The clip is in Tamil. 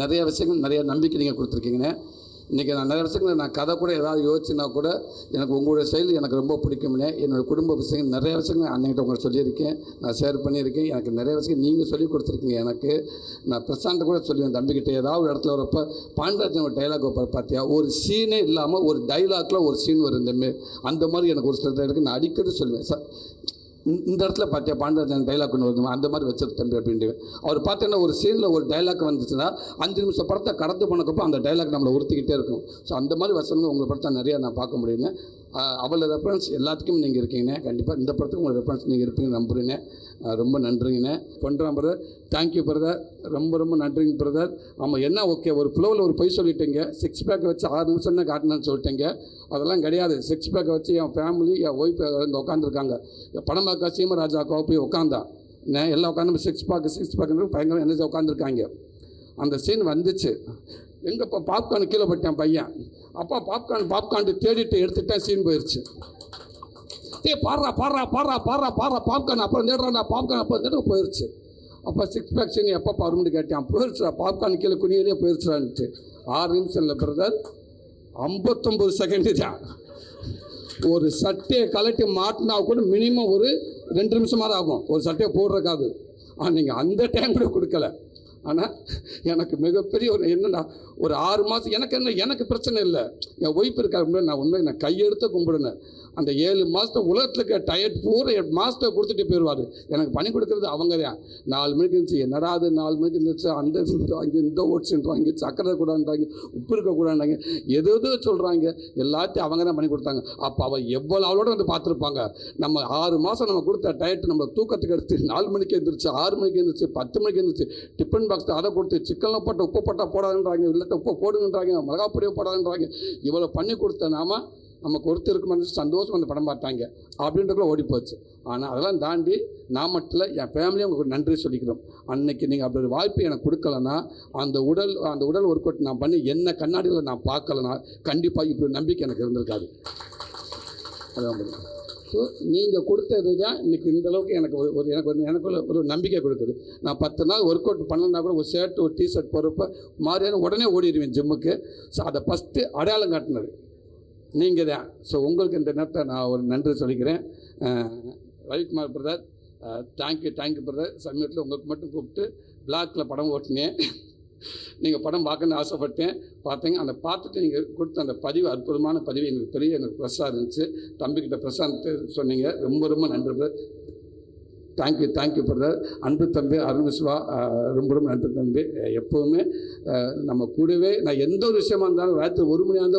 நிறைய விஷயங்கள் நிறைய நம்பிக்கை நீங்கள் கொடுத்துருக்கீங்கண்ணே இன்றைக்கி நான் நிறைய விஷயங்கள் நான் கதை கூட ஏதாவது யோசிச்சுனா கூட எனக்கு உங்களுடைய செயல் எனக்கு ரொம்ப பிடிக்கும்னே என்னோடய குடும்ப விஷயங்கள் நிறைய விஷயங்கள் அன்னைக்கிட்ட உங்களுக்கு சொல்லியிருக்கேன். நான் ஷேர் பண்ணியிருக்கேன். எனக்கு நிறைய விஷயம் நீங்கள் சொல்லி கொடுத்துருக்கீங்க எனக்கு. நான் பிரசாந்த் கூட சொல்லுவேன் தம்பிக்கிட்ட ஏதாவது ஒரு இடத்துல வரப்போ பாண்டராஜன் ஒரு டைலாக் வைப்பார் பார்த்தியா ஒரு சீனே இல்லாமல் ஒரு டைலாக்ல ஒரு சீன் வரும் இந்த அந்த மாதிரி எனக்கு ஒரு சில இடத்துக்கு நான் அடிக்கடி சொல்லுவேன். சார் இந்த- இடத்துல பார்த்தியா பாண்டராஜன் டைலாக் ஒன்று வருது அந்த மாதிரி வச்சது தம்பி அப்படின்ட்டு. அவர் பார்த்தீங்கன்னா ஒரு சீனில் ஒரு டைலாக் வந்துச்சுன்னா அஞ்சு நிமிஷம் படத்தை கடந்து போனக்கப்போ அந்த டைலாக் நம்மளை உறுத்திக்கிட்டே இருக்கும். ஸோ அந்த மாதிரி வசனங்கள் உங்கள் படத்தை நிறையா நான் பார்க்க முடியுங்க அவளை ரெஃபரன்ஸ் எல்லாத்துக்கும் நீங்கள் இருக்கீங்கண்ணே. கண்டிப்பாக இந்த படத்துக்கு உங்கள் ரெஃபரன்ஸ் நீங்கள் இருப்பீங்கன்னு நம்புறீங்க ரொம்ப நன்றிங்கண்ணே. பண்ணுறான் பிரதர் தேங்க்யூ பிரதர் ரொம்ப ரொம்ப நன்றிங்க பிரதர் ஆமாம் என்ன ஓகே ஒரு ஃப்ளோவில் ஒரு பொய் சொல்லிட்டீங்க. சிக்ஸ் பேக் வச்சு ஆறு நிமிஷம் தான் காட்டணும்னு சொல்லிட்டீங்க. அதெல்லாம் கிடையாது. சிக்ஸ் பேக்கை வச்சு என் ஃபேமிலி என் ஒய்ஃப் இங்கே உட்காந்துருக்காங்க படம் பார்க்க சீமராஜாக்காவை போய் உட்காந்தான் எல்லாம் உட்காந்து சிக்ஸ் பேக் சிக்ஸ் பேக்குன்னு பயங்கரம் என்ன உட்காந்துருக்காங்க அந்த சீன் வந்துச்சு. எங்கப்பா பாப்கார்ன் கீழே போட்டேன் பையன். அப்பா பாப்கார்ன் பாப்கார்ன் தேடிட்டு எடுத்துட்டேன் சீன் போயிடுச்சு டேய் பாடுறா பாடுறா பாடுறா பாடுறா பாடுறா பாப்கார்ன் அப்புறம் தேடுறாண்டா பாப்கார்ன் அப்புறம் தேட போயிடுச்சு அப்போ சிக்ஸ் பேக் சீன் எப்போ வரும்னு கேட்டேன். போயிடுச்சுடா பாப்கார்ன் கீழே குனியிலே போயிடுச்சுடான்ட்டு ஆறு நிமிஷம் இல்லை பிரதர் ஐம்பத்தொம்பது செகண்டு தான் ஒரு சட்டையை கலட்டி மாட்டினா கூட மினிமம் ஒரு ரெண்டு நிமிஷமாவது ஆகும். ஒரு சட்டையை போடுறக்காது ஆனால் நீங்கள் அந்த டைம் கூட கொடுக்கல. ஆனால் எனக்கு மிகப்பெரிய ஒரு என்னன்னா ஒரு ஆறு மாதம் எனக்கு என்ன எனக்கு பிரச்சனை இல்லை. என் ஒய்ஃப் இருக்காரு நான் உண்மை நான் கையெடுத்து கும்பிடுனேன் அந்த ஏழு மாதத்தை உலகத்தில் இருக்க டயர்ட் பூரா எட்டு மாதத்தை கொடுத்துட்டு போயிடுவார் எனக்கு பண்ணி கொடுக்குறது அவங்க தான் நாலு மணிக்கு இருந்துச்சு என்னடா அது? நாலு மணிக்கு இருந்துச்சு அந்த வாங்கி இந்த ஓட்ஸ்ன்றாங்க சக்கரை கூடாண்டாங்க உப்பு இருக்கக்கூடாண்டாங்க எது எதோ சொல்கிறாங்க எல்லாத்தையும் அவங்க தான் பண்ணி கொடுத்தாங்க. அப்போ அவள் எவ்வளோ அவளோட வந்து பார்த்துருப்பாங்க. நம்ம ஆறு மாதம் நம்ம கொடுத்த டயட் நம்ம தூக்கத்துக்கு எடுத்து நாலு மணிக்கு எழுந்திரிச்சு ஆறு மணிக்கு எழுந்திரிச்சு பத்து மணிக்கு எழுந்திரிச்சு டிஃபன் பாக்ஸ் அதை கொடுத்து சிக்கன்லாம் போட்ட உப்பு போட்டால் போடாதுன்றாங்க இல்லாட்ட உப்பு போடுங்கன்றாங்க மிளகா பொடியை போடாதுன்றாங்க. இவ்வளோ பண்ணி கொடுத்த நாம நமக்கு ஒருத்தருக்கு மனசு சந்தோஷம் அந்த படம் பார்த்தாங்க அப்படின்றக்குள்ள ஓடி போச்சு ஆனால் அதெல்லாம் தாண்டி நான் மட்டும் இல்லை என் ஃபேமிலியும் உங்களுக்கு நன்றி சொல்லிக்கிறோம். அன்னைக்கு நீங்கள் அப்படி ஒரு வாய்ப்பு எனக்கு கொடுக்கலன்னா அந்த உடல் அந்த உடல் ஒர்க் அவுட் நான் பண்ணி என்ன கண்ணாடியில் நான் பார்க்கலனா கண்டிப்பாக இப்படி நம்பிக்கை எனக்கு இருந்திருக்காது. அதான் ஸோ நீங்கள் கொடுத்தது தான் இன்றைக்கி இந்த அளவுக்கு எனக்கு ஒரு ஒரு எனக்கு ஒரு எனக்கு ஒரு- நம்பிக்கை கொடுக்குது. நான் பத்து நாள் ஒர்க் அவுட் பண்ணலன்னா கூட ஒரு ஷர்ட் ஒரு டிஷர்ட் போகிறப்ப மாதிரியான உடனே ஓடிடுவேன் ஜிம்முக்கு ஸோ அதை ஃபஸ்ட்டு அடையாளம் காட்டினது. நீங்கள் தான். ஸோ உங்களுக்கு இந்த நேரத்தை நான் ஒரு நன்றி சொல்லிக்கிறேன். Ravikumar brother thank you thank you brother சமீபத்தில் உங்களுக்கு மட்டும் கூப்பிட்டு பிளாக்கில் படம் ஓட்டினேன். நீங்கள் படம் பார்க்கணும்னு ஆசைப்பட்டேன். பார்த்தீங்க அந்த பார்த்துட்டு நீங்கள் கொடுத்த அந்த பதிவு அற்புதமான பதிவு. எங்களுக்கு பெரிய எனக்கு ப்ரெஸ்ஸாக இருந்துச்சு. தம்பிக்கிட்ட பிரசாந்த் சொன்னீங்க. ரொம்ப ரொம்ப நன்றி பிரதர் தேங்க்யூ தேங்க்யூ பிரதர் அன்பு தம்பி அருண் விஸ்வா ரொம்ப ரொம்ப நன்றி தம்பி. எப்போவுமே நம்ம கூடவே நான் எந்த ஒரு விஷயமா இருந்தாலும் ராத்திரி ஒரு மணியாக இருந்தால்